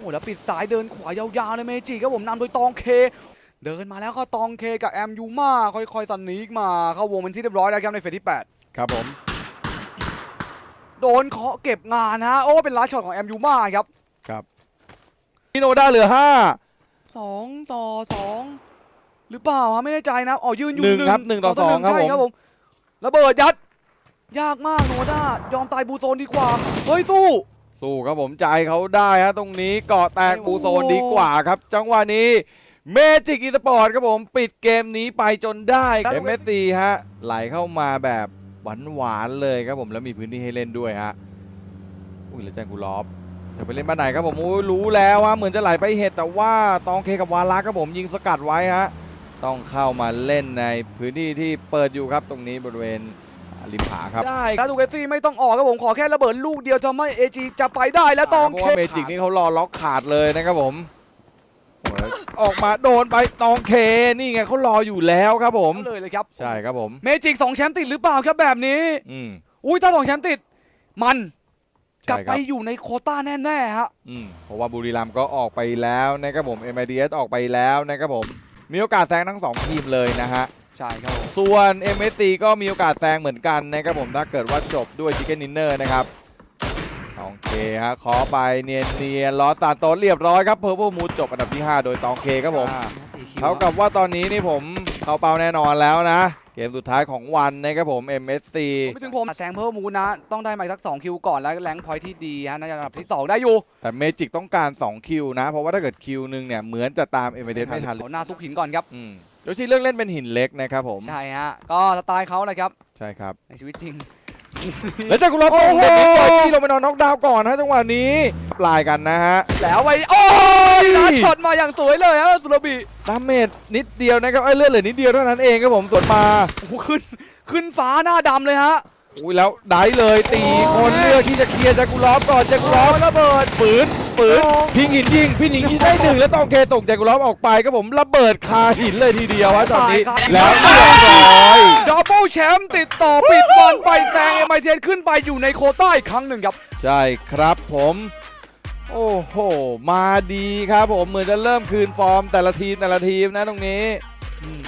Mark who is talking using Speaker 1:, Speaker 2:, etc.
Speaker 1: อ้แล้วปิดสายเดินขวายาวๆเลยเมจิครับผมนำโดยตองเค เดินมาแล้วก็ตองเคกับแอมยูมาค่อยๆสนีกมาเข้าวงเป็นที่เรียบร้อยแล้วครับในเฟสที่
Speaker 2: ครับผม
Speaker 1: 8โดนเคาะเก็บงานฮะโอ้เป็นลัสช็อตของแอมยูมาครับ
Speaker 2: พี่โนด้าเหลือห้า
Speaker 1: สองต่อสองหรือเปล่าฮะไม่แน่ใจนะอ๋อยืนอยู่
Speaker 2: หนึ่งครับหนึ่งต่อสองครับ
Speaker 1: ใช่
Speaker 2: ผม
Speaker 1: ครับผมระเบิดยัด ยากมากโนด้ายอมตายบูโซนดีกว่าเฮ้ยสู้
Speaker 2: สู้ครับผมใจเขาได้ฮะตรงนี้เกาะแตก
Speaker 1: โอ้โห
Speaker 2: ปูโซนดีกว่าครับ จังหวะนี้เมจิกอีสปอร์ตครับผมปิดเกมนี้ไปจนได้เอ็มเอสซีฮะไหลเข้ามาแบบหวานๆเลยครับผมแล้วมีพื้นที่ให้เล่นด้วยฮะอุ้ยแล้วแจงกูลอฟจะไปเล่นบ้านไหนครับผมอุ้ยรู้แล้วว่าเหมือนจะไหลไปเห็ดแต่ว่าตองเคกับวาลักครับผมยิงสกัดไว้ฮะต้องเข้ามาเล่นในพื้นที่ที่เปิดอยู่ครับตรงนี้บริเวณ ริมผาครับ
Speaker 1: ได้ครับทูเกซี่ไม่ต้องออกครับผมขอแค่ระเบิดลูกเดียวจะไม่เอจีจะไปได้แล้วตอง
Speaker 2: เพ
Speaker 1: เค
Speaker 2: ราะว่าเมจิกนี่เขารอล็อกขาดเลยนะครับผมโอ้ยออกมาโดนไปตองเคนี่ไงเขารออยู่แล้วครับผม
Speaker 1: เลยเลยครับ
Speaker 2: ใช่ครับผม
Speaker 1: เมจิกสองแชมป์ติดหรือเปล่าครับแบบนี้
Speaker 2: อืม
Speaker 1: อุ้ยถ้าสองแชมป์ติด มันกลับ
Speaker 2: ใช่ค
Speaker 1: ไป
Speaker 2: รับ
Speaker 1: อยู่ในโควต้าแน่ๆฮะ
Speaker 2: อืมเพราะว่าบุรีรัมย์ก็ออกไปแล้วนะครับผม MIDS ออกไปแล้วนะครับผม มีโอกาสแซงทั้งสองทีมเลยนะฮะ
Speaker 1: ใช่ครับผม
Speaker 2: ส่วน MSC ก็มีโอกาสแซงเหมือนกันนะครับผมถ้าเกิดว่าจบด้วย Chicken Dinner นะครับตองเคฮะขอไปเนียนเนียนๆลอสซานโตสเรียบร้อยครับ Purple Moon จบอันดับที่ 5 โดยตองเคครับผม
Speaker 1: อ่าสี่คิว
Speaker 2: เท่ากับว่าตอนนี้นี่ผมเข้าเป้าแน่นอนแล้วนะ เกมสุดท้ายของวันนะครับผม MSC
Speaker 1: ไม่ถึงผมแซงเพิ่มมูลนะ ต้องได้มาสัก 2 คิวก่อนแล้วแรงพอยที่ดีฮะน่าจะอันดับที่ 2 ได้อยู่
Speaker 2: แต่เมจิกต้องการ 2 คิวนะ เพราะว่าถ้าเกิดคิวหนึ่งเนี่ย เหมือนจะตาม m อ d ไม่ทันเลย
Speaker 1: เอาหน้าซุกหินก่อนครับ
Speaker 2: อืมโยชิเลือกเล่นเป็นหินเล็กนะครับผม
Speaker 1: ใช่ฮะ ก็สไตล์เขาเลยครับ
Speaker 2: ใช่ครับ
Speaker 1: ในชีวิตจริง
Speaker 2: แล้วจากกุลา
Speaker 1: โอ้
Speaker 2: โป่ง
Speaker 1: โห
Speaker 2: เด็กนี้ปล่อยที่ลงไปนอนน็อกดาวน์ก่อนนะจังหวะนี้ปลายกันนะฮะ
Speaker 1: แล้วไปโอ้ยลัดช็อตมาอย่างสวยเลยฮะสุรบี
Speaker 2: ดาเมจนิดเดียวนะครับไอ้ยเลือดเหลือนิดเดียวเท่านั้นเองครับผมส่วนมา
Speaker 1: โอ้โหขึ้นขึ้นฟ้าหน้าดำเลยฮะ
Speaker 2: อุ้ยแล้วได้เลยตี
Speaker 1: โอ้
Speaker 2: คน
Speaker 1: ย
Speaker 2: เลือกที่จะเคลียร์จากกุลาฟก่อนจากกุลาฟระเบิดปืน ปืน
Speaker 1: โอ้
Speaker 2: พิงหินยิงพี่หนิงยิงได้หนึ่งแล้วต้องเคตกจากกุลาฟออกไปครับผมระเบิดคาหินเลยทีเดียววะตอนนี้
Speaker 1: ตายครับ
Speaker 2: แล้วเรียบร้อย
Speaker 1: ดับเบิลแชมป์ติดต่อปิดบอลไปแซงเอ็มไอเทนขึ้นไปอยู่ในโควต้าอีกครั้งหนึ่งครับ
Speaker 2: ใช่ครับผมโอ้โห มาดีครับผม เหมือนจะเริ่มคืนฟอร์มแต่ละทีมแต่ละทีมนะตรงนี้
Speaker 1: อืม